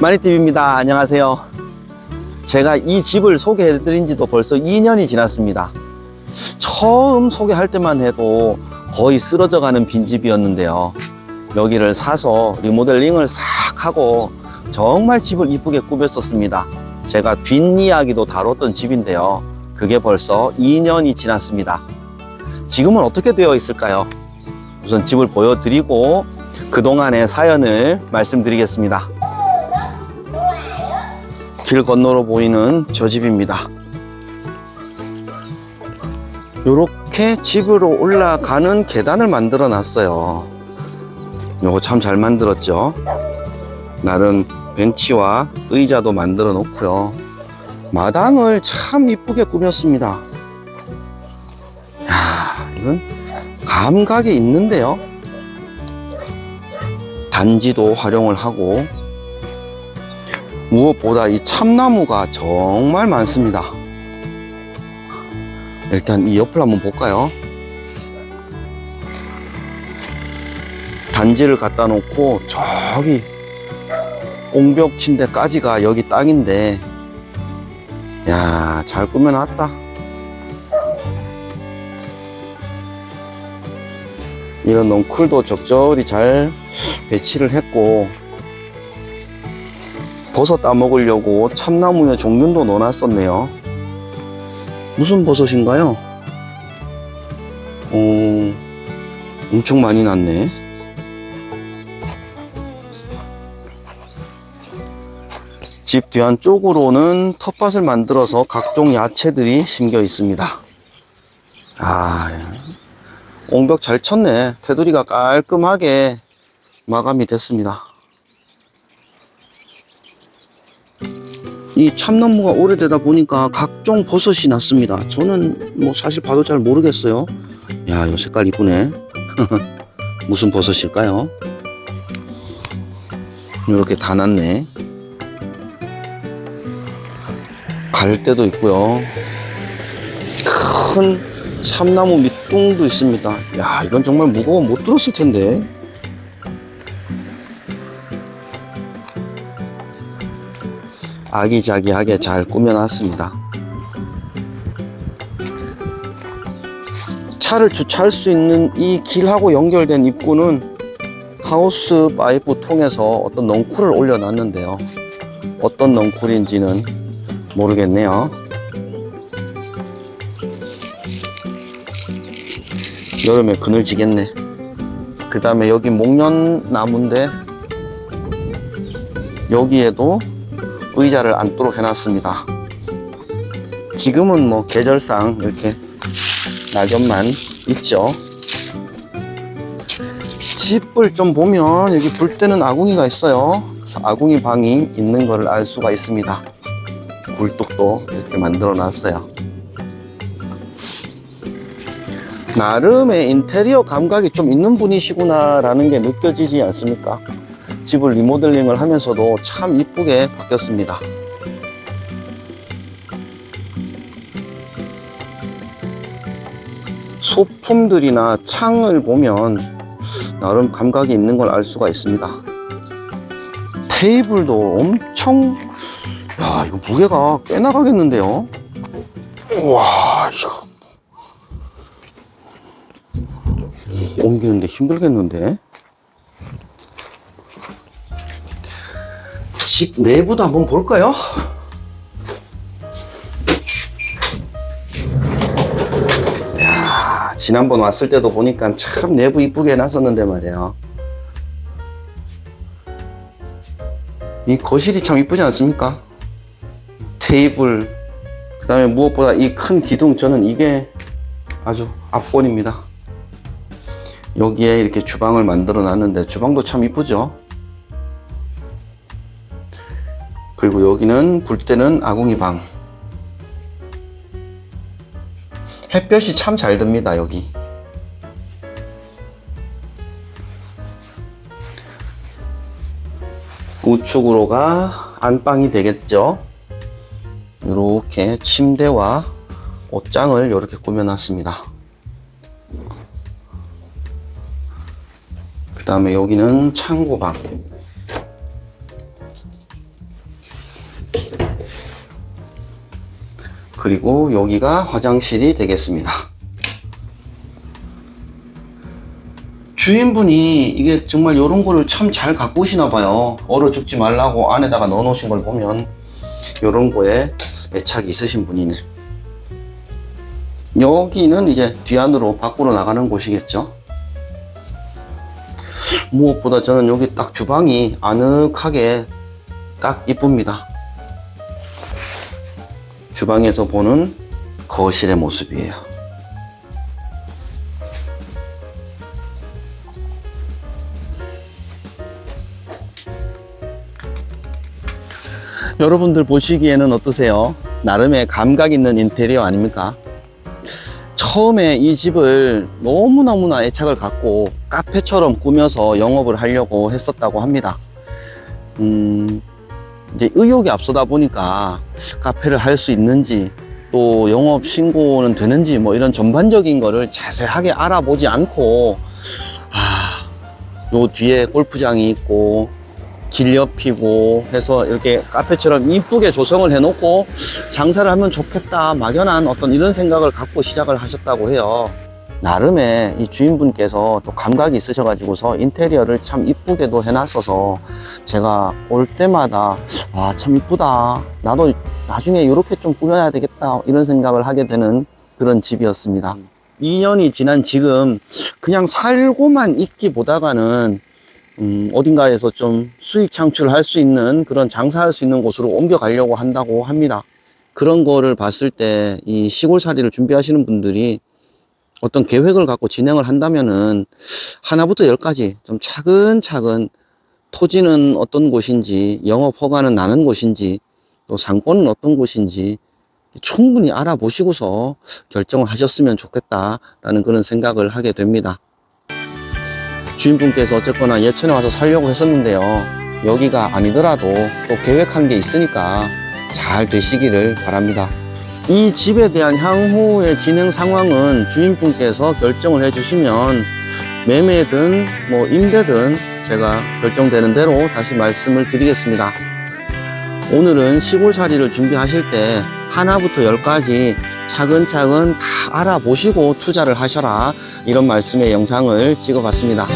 마니TV입니다. 안녕하세요. 제가 이 집을 소개해드린 지도 벌써 2년이 지났습니다. 처음 소개할 때만 해도 거의 쓰러져가는 빈집이었는데요. 여기를 사서 리모델링을 싹 하고 정말 집을 이쁘게 꾸몄었습니다. 제가 뒷이야기도 다뤘던 집인데요. 그게 벌써 2년이 지났습니다. 지금은 어떻게 되어 있을까요? 우선 집을 보여드리고 그동안의 사연을 말씀드리겠습니다. 길 건너로 보이는 저 집입니다. 이렇게 집으로 올라가는 계단을 만들어 놨어요. 요거 참 잘 만들었죠? 나름 벤치와 의자도 만들어 놓고요. 마당을 참 이쁘게 꾸몄습니다. 야, 이건 감각이 있는데요. 단지도 활용을 하고 무엇보다 이 참나무가 정말 많습니다. 일단 이 옆을 한번 볼까요? 단지를 갖다 놓고 저기 옹벽 침대까지가 여기 땅인데 야, 잘 꾸며놨다. 이런 넝쿨도 적절히 잘 배치를 했고 버섯 따먹으려고 참나무에 종균도 넣어놨었네요. 무슨 버섯인가요? 어, 엄청 많이 났네. 집 뒤안쪽으로는 텃밭을 만들어서 각종 야채들이 심겨 있습니다. 아, 옹벽 잘 쳤네. 테두리가 깔끔하게 마감이 됐습니다. 이 참나무가 오래되다 보니까 각종 버섯이 났습니다. 저는 뭐 사실 봐도 잘 모르겠어요. 야, 이 색깔 이쁘네. 무슨 버섯일까요? 이렇게 다 났네. 갈대도 있고요. 큰 참나무 밑둥도 있습니다. 야, 이건 정말 무거워 못 들었을 텐데. 아기자기하게 잘 꾸며놨습니다. 차를 주차할 수 있는 이 길하고 연결된 입구는 하우스 파이프 통해서 어떤 넝쿨을 올려놨는데요. 어떤 넝쿨인지는 모르겠네요. 여름에 그늘지겠네. 그 다음에 여기 목련나무인데 여기에도 의자를 앉도록 해놨습니다. 지금은 뭐 계절상 이렇게 낙엽만 있죠. 집을 좀 보면 여기 불 때는 아궁이가 있어요. 아궁이 방이 있는 것을 알 수가 있습니다. 굴뚝도 이렇게 만들어 놨어요. 나름의 인테리어 감각이 좀 있는 분이시구나라는 게 느껴지지 않습니까? 집을 리모델링을 하면서도 참 이쁘게 바뀌었습니다. 소품들이나 창을 보면 나름 감각이 있는 걸 알 수가 있습니다. 테이블도 엄청 야 이거 무게가 꽤 나가겠는데요. 우와 이거 옮기는데 힘들겠는데. 집 내부도 한번 볼까요? 야, 지난번 왔을 때도 보니까 참 내부 이쁘게 해놨었는데 말이에요. 이 거실이 참 이쁘지 않습니까? 테이블, 그 다음에 무엇보다 이 큰 기둥, 저는 이게 아주 압권입니다. 여기에 이렇게 주방을 만들어 놨는데 주방도 참 이쁘죠? 그리고 여기는 불 때는 아궁이 방. 햇볕이 참 잘 듭니다, 여기. 우측으로가 안방이 되겠죠. 이렇게 침대와 옷장을 이렇게 꾸며놨습니다. 그 다음에 여기는 창고방. 그리고 여기가 화장실이 되겠습니다. 주인분이 이게 정말 이런 거를 참 잘 갖고 오시나 봐요. 얼어 죽지 말라고 안에다가 넣어 놓으신 걸 보면 이런 거에 애착이 있으신 분이네. 여기는 이제 뒤안으로 밖으로 나가는 곳이겠죠. 무엇보다 저는 여기 딱 주방이 아늑하게 딱 이쁩니다. 주방에서 보는 거실의 모습이에요. 여러분들 보시기에는 어떠세요? 나름의 감각 있는 인테리어 아닙니까? 처음에 이 집을 너무너무나 애착을 갖고 카페처럼 꾸며서 영업을 하려고 했었다고 합니다. 음, 이제 의욕이 앞서다 보니까 카페를 할 수 있는지 또 영업 신고는 되는지 뭐 이런 전반적인 거를 자세하게 알아보지 않고 아, 요 뒤에 골프장이 있고 길 옆이고 해서 이렇게 카페처럼 이쁘게 조성을 해놓고 장사를 하면 좋겠다 막연한 어떤 이런 생각을 갖고 시작을 하셨다고 해요. 나름의 이 주인분께서 또 감각이 있으셔가지고서 인테리어를 참 이쁘게도 해놨어서 제가 올 때마다 아참 이쁘다. 나도 나중에 이렇게 좀 꾸며야 되겠다. 이런 생각을 하게 되는 그런 집이었습니다. 2년이 지난 지금 그냥 살고만 있기보다가는 음, 어딘가에서 좀 수익 창출을 할 수 있는 그런 장사할 수 있는 곳으로 옮겨가려고 한다고 합니다. 그런 거를 봤을 때 이 시골살이를 준비하시는 분들이 어떤 계획을 갖고 진행을 한다면은 하나부터 열까지 좀 차근차근 토지는 어떤 곳인지 영업 허가는 나는 곳인지 또 상권은 어떤 곳인지 충분히 알아보시고서 결정을 하셨으면 좋겠다라는 그런 생각을 하게 됩니다. 주인분께서 어쨌거나 예천에 와서 살려고 했었는데요. 여기가 아니더라도 또 계획한 게 있으니까 잘 되시기를 바랍니다. 이 집에 대한 향후의 진행 상황은 주인분께서 결정을 해주시면 매매든 뭐 임대든 제가 결정되는 대로 다시 말씀을 드리겠습니다. 오늘은 시골살이를 준비하실 때 하나부터 열까지 차근차근 다 알아보시고 투자를 하셔라 이런 말씀의 영상을 찍어봤습니다.